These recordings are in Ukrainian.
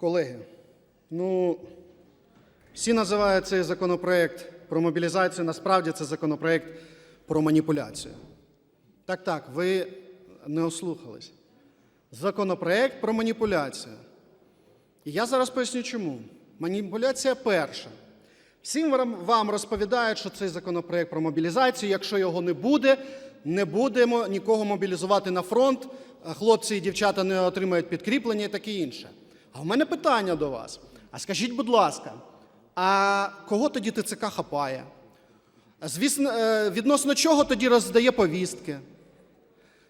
Колеги, ну, всі називають цей законопроект про мобілізацію. Насправді це законопроект про маніпуляцію. Так, так, ви не ослухались. Законопроект про маніпуляцію. І я зараз поясню чому. Маніпуляція перша. Всім вам- розповідають, що цей законопроект про мобілізацію, якщо його не буде, не будемо нікого мобілізувати на фронт, хлопці і дівчата не отримають підкріплення і таке інше. А в мене питання до вас. А скажіть, будь ласка, а кого тоді ТЦК хапає? Звісно, е, відносно чого тоді роздає повістки?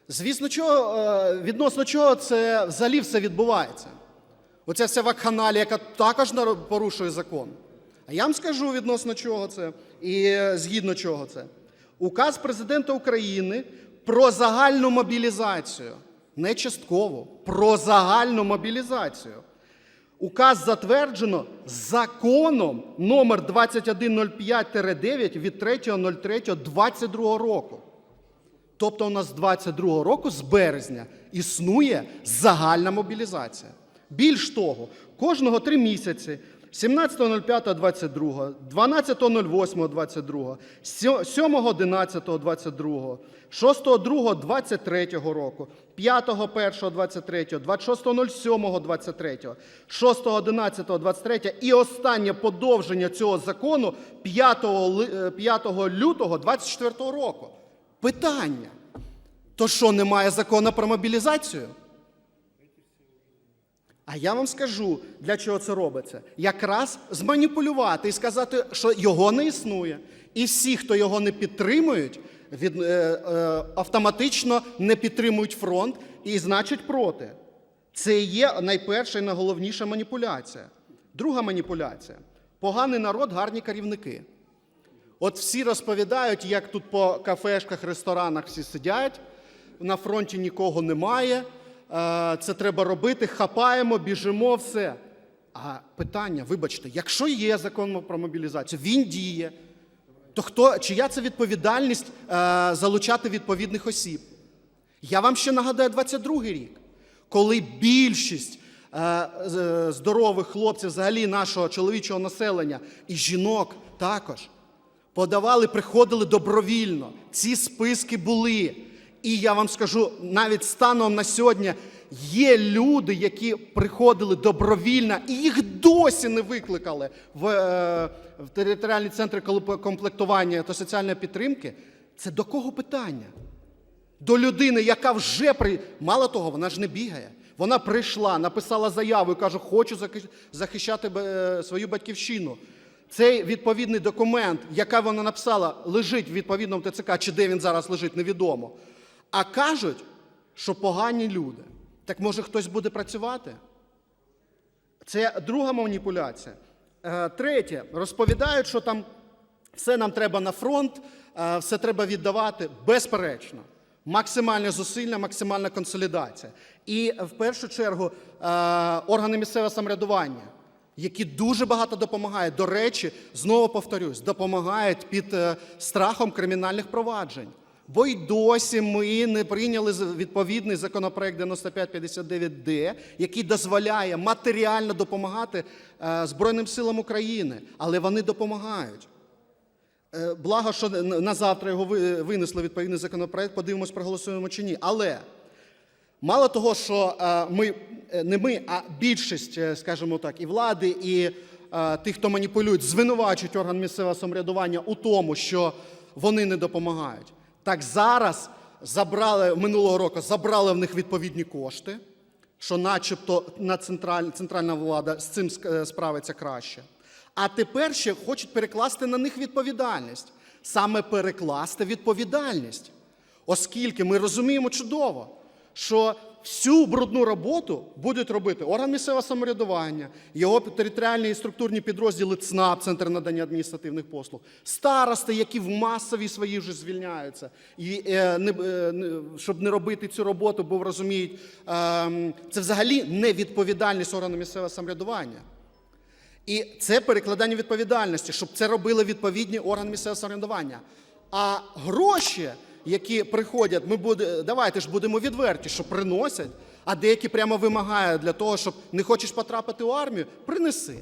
Звісно, чого, е, відносно чого це взагалі все відбувається? Оця вся вакханалія, яка також порушує закон. А я вам скажу відносно чого це і е, згідно чого це. Указ президента України про загальну мобілізацію. Не частково, про загальну мобілізацію. Указ затверджено законом номер 2105-9 від 3.03.22 року. Тобто у нас з 22 року, з березня, існує загальна мобілізація. Більш того, кожного три місяці 17.05.22, 12.08.22, 7.11.22, 6.02.23 року, 5.01.23, 26.07.23, 6.11.23 і останнє подовження цього закону 5, е, 5 лютого 24 року. Питання. То що, немає закону про мобілізацію? А я вам скажу, для чого це робиться. Якраз зманіпулювати і сказати, що його не існує. І всі, хто його не підтримують, від, е, е, автоматично не підтримують фронт і, значить, проти. Це є найперша і найголовніша маніпуляція. Друга маніпуляція поганий народ, гарні керівники. От всі розповідають, як тут по кафешках, ресторанах всі сидять, на фронті нікого немає, це треба робити, хапаємо, біжимо, все. А питання, вибачте, якщо є закон про мобілізацію, він діє, то хто, чия це відповідальність е, залучати відповідних осіб? Я вам ще нагадаю 22-й рік, коли більшість е, здорових хлопців, взагалі нашого чоловічого населення і жінок також подавали, приходили добровільно. Ці списки були. І я вам скажу, навіть станом на сьогодні є люди, які приходили добровільно, і їх досі не викликали в, е, в територіальні центри комплектування та соціальної підтримки. Це до кого питання? До людини, яка вже при мало того, вона ж не бігає. Вона прийшла, написала заяву і каже, хочу захи- захищати свою батьківщину. Цей відповідний документ, який вона написала, лежить в відповідному ТЦК, чи де він зараз лежить, невідомо. А кажуть, що погані люди. Так може хтось буде працювати? Це друга маніпуляція. Е, Третє, розповідають, що там все нам треба на фронт, е, все треба віддавати безперечно. Максимальне зусилля, максимальна консолідація. І в першу чергу е, органи місцевого самоврядування, які дуже багато допомагають. До речі, знову повторюсь, допомагають під страхом кримінальних проваджень. Бо й досі ми не прийняли відповідний законопроект 9559Д, який дозволяє матеріально допомагати е, Збройним силам України, але вони допомагають. Е, Благо, що на завтра його винесли відповідний законопроект, подивимось, проголосуємо чи ні. Але мало того, що е, ми не ми, а більшість, скажімо так, і влади, і тих, хто маніпулюють, звинувачують орган місцевого самоврядування у тому, що вони не допомагають. Так зараз забрали минулого року, забрали в них відповідні кошти, що, начебто, на централь, центральна влада з цим е, справиться краще. А тепер ще хочуть перекласти на них відповідальність. Саме перекласти відповідальність. Оскільки ми розуміємо чудово, що всю брудну роботу будуть робити орган місцевого самоврядування, його територіальні і структурні підрозділи ЦНАП, Центр надання адміністративних послуг, старости, які в масовій своїй вже звільняються, і, е, не, е, щоб не робити цю роботу, бо розуміють, е, це взагалі не відповідальність органу місцевого самоврядування. І це перекладання відповідальності, щоб це робили відповідні органи місцевого самоврядування. А гроші, які приходять, ми буде, давайте ж будемо відверті, що приносять. а деякі прямо вимагають для того, щоб не хочеш потрапити у армію, принеси.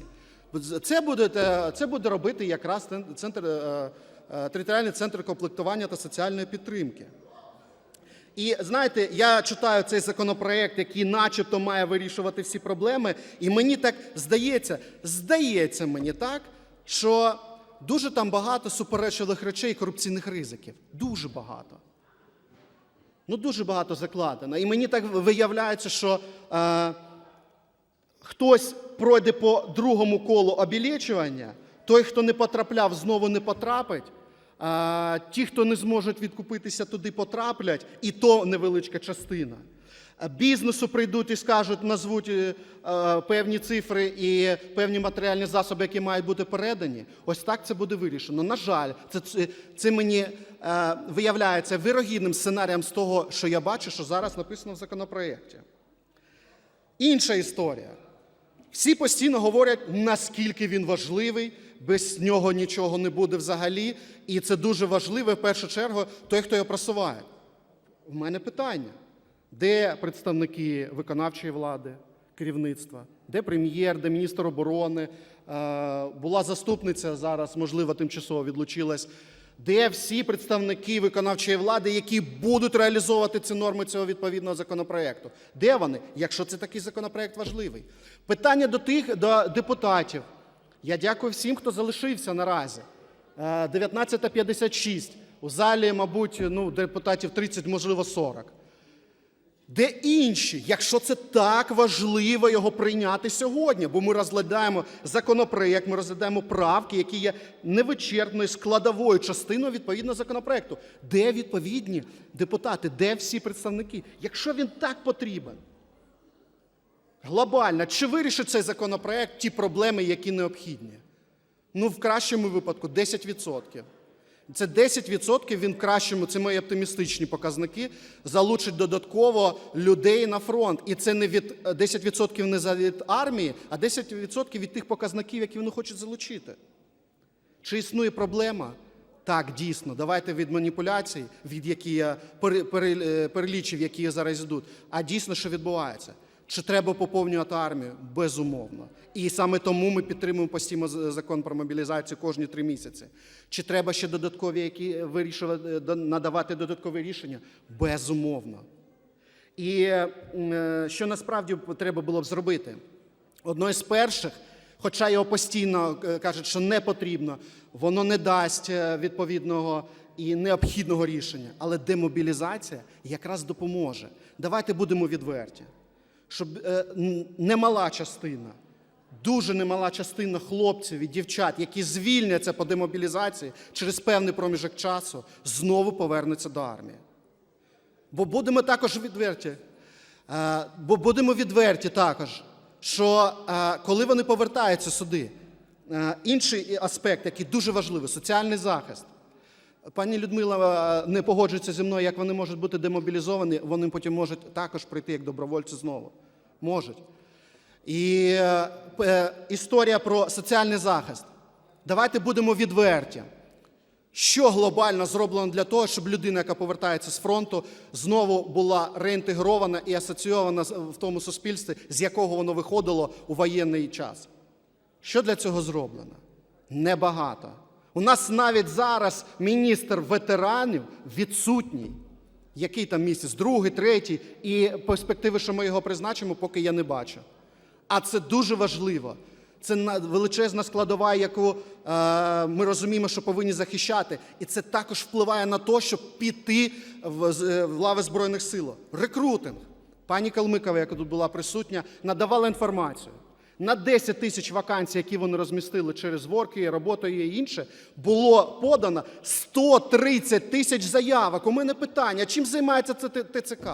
Це буде, е, це буде робити якраз центр, е, е, територіальний центр комплектування та соціальної підтримки. І знаєте, я читаю цей законопроект, який начебто має вирішувати всі проблеми, і мені так здається, здається мені так, що дуже там багато суперечливих речей і корупційних ризиків. Дуже багато. Ну, дуже багато закладено. І мені так виявляється, що е, хтось пройде по другому колу обілечування, той, хто не потрапляв, знову не потрапить. А ті, хто не зможуть відкупитися, туди потраплять, і то невеличка частина. А Бізнесу прийдуть і скажуть, назвуть е, е, певні цифри і певні матеріальні засоби, які мають бути передані. Ось так це буде вирішено. На жаль, це, це, мені е, виявляється вирогідним сценарієм з того, що я бачу, що зараз написано в законопроєкті. Інша історія. Всі постійно говорять, наскільки він важливий, без нього нічого не буде взагалі. І це дуже важливо, в першу чергу, той, хто його просуває. У мене питання: де представники виконавчої влади, керівництва, де прем'єр, де міністр оборони, Е, була заступниця зараз, можливо, тимчасово відлучилась. Де всі представники виконавчої влади, які будуть реалізовувати ці норми цього відповідного законопроекту? Де вони, якщо це такий законопроект важливий? Питання до тих до депутатів. Я дякую всім, хто залишився наразі. Е, 19.56. У залі, мабуть, ну, депутатів 30, можливо, 40. Де інші, якщо це так важливо його прийняти сьогодні? Бо ми розглядаємо законопроект, ми розглядаємо правки, які є невичерпною складовою частиною відповідного законопроекту. Де відповідні депутати, де всі представники? Якщо він так потрібен, глобально, чи вирішить цей законопроект ті проблеми, які необхідні? Ну, в кращому випадку 10%. Це 10% він в кращому, це мої оптимістичні показники, залучить додатково людей на фронт. І це не від 10% не за- від армії, а 10% від тих показників, які вони хочуть залучити. Чи існує проблема? Так, дійсно. Давайте від маніпуляцій, від які я е, перелічив, які зараз йдуть. А дійсно, що відбувається? Чи треба поповнювати армію? Безумовно. І саме тому ми підтримуємо постійно закон про мобілізацію кожні три місяці. Чи треба ще додаткові які вирішувати, е, надавати додаткові рішення? Безумовно. І е, що насправді треба було б зробити? Одно з перших, хоча його постійно е, кажуть, що не потрібно, воно не дасть відповідного і необхідного рішення, але демобілізація якраз допоможе. Давайте будемо відверті, щоб е, немала частина, дуже немала частина хлопців і дівчат, які звільняться по демобілізації через певний проміжок часу, знову повернуться до армії. Бо будемо також відверті. е, Бо будемо відверті також, що е, коли вони повертаються сюди, е, інший аспект, який дуже важливий соціальний захист. Пані Людмила е, не погоджується зі мною, як вони можуть бути демобілізовані, вони потім можуть також прийти як добровольці знову. Можуть. І е, е, історія про соціальний захист. Давайте будемо відверті. Що глобально зроблено для того, щоб людина, яка повертається з фронту, знову була реінтегрована і асоційована в тому суспільстві, з якого воно виходило у воєнний час? Що для цього зроблено? Небагато. У нас навіть зараз міністр ветеранів відсутній. Який там місяць? Другий, третій. І перспективи, що ми його призначимо, поки я не бачу. А це дуже важливо. Це на- величезна складова, яку е, ми розуміємо, що повинні захищати. І це також впливає на те, щоб піти в, е, в лави Збройних сил. Рекрутинг. Пані Калмикова, яка тут була присутня, надавала інформацію. На 10 тисяч вакансій, які вони розмістили через ворки, роботу і інше, було подано 130 тисяч заявок. У мене питання: чим займається це ТЦК?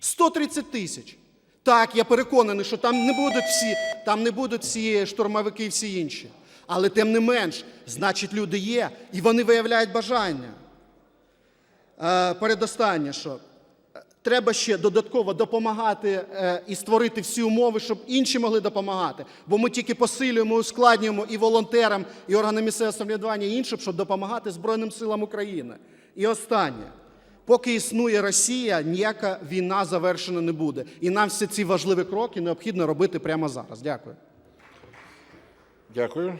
130 тисяч. Так, я переконаний, що там не будуть всі, там не будуть всі штурмовики і всі інші. Але тим не менш, значить, люди є, і вони виявляють бажання. Е, передостаннє, що треба ще додатково допомагати е, і створити всі умови, щоб інші могли допомагати. Бо ми тільки посилюємо, ускладнюємо і волонтерам, і органам місцевого самоврядування, і іншим, щоб допомагати Збройним силам України. І останнє. Поки існує Росія, ніяка війна завершена не буде. І нам всі ці важливі кроки необхідно робити прямо зараз. Дякую. Дякую.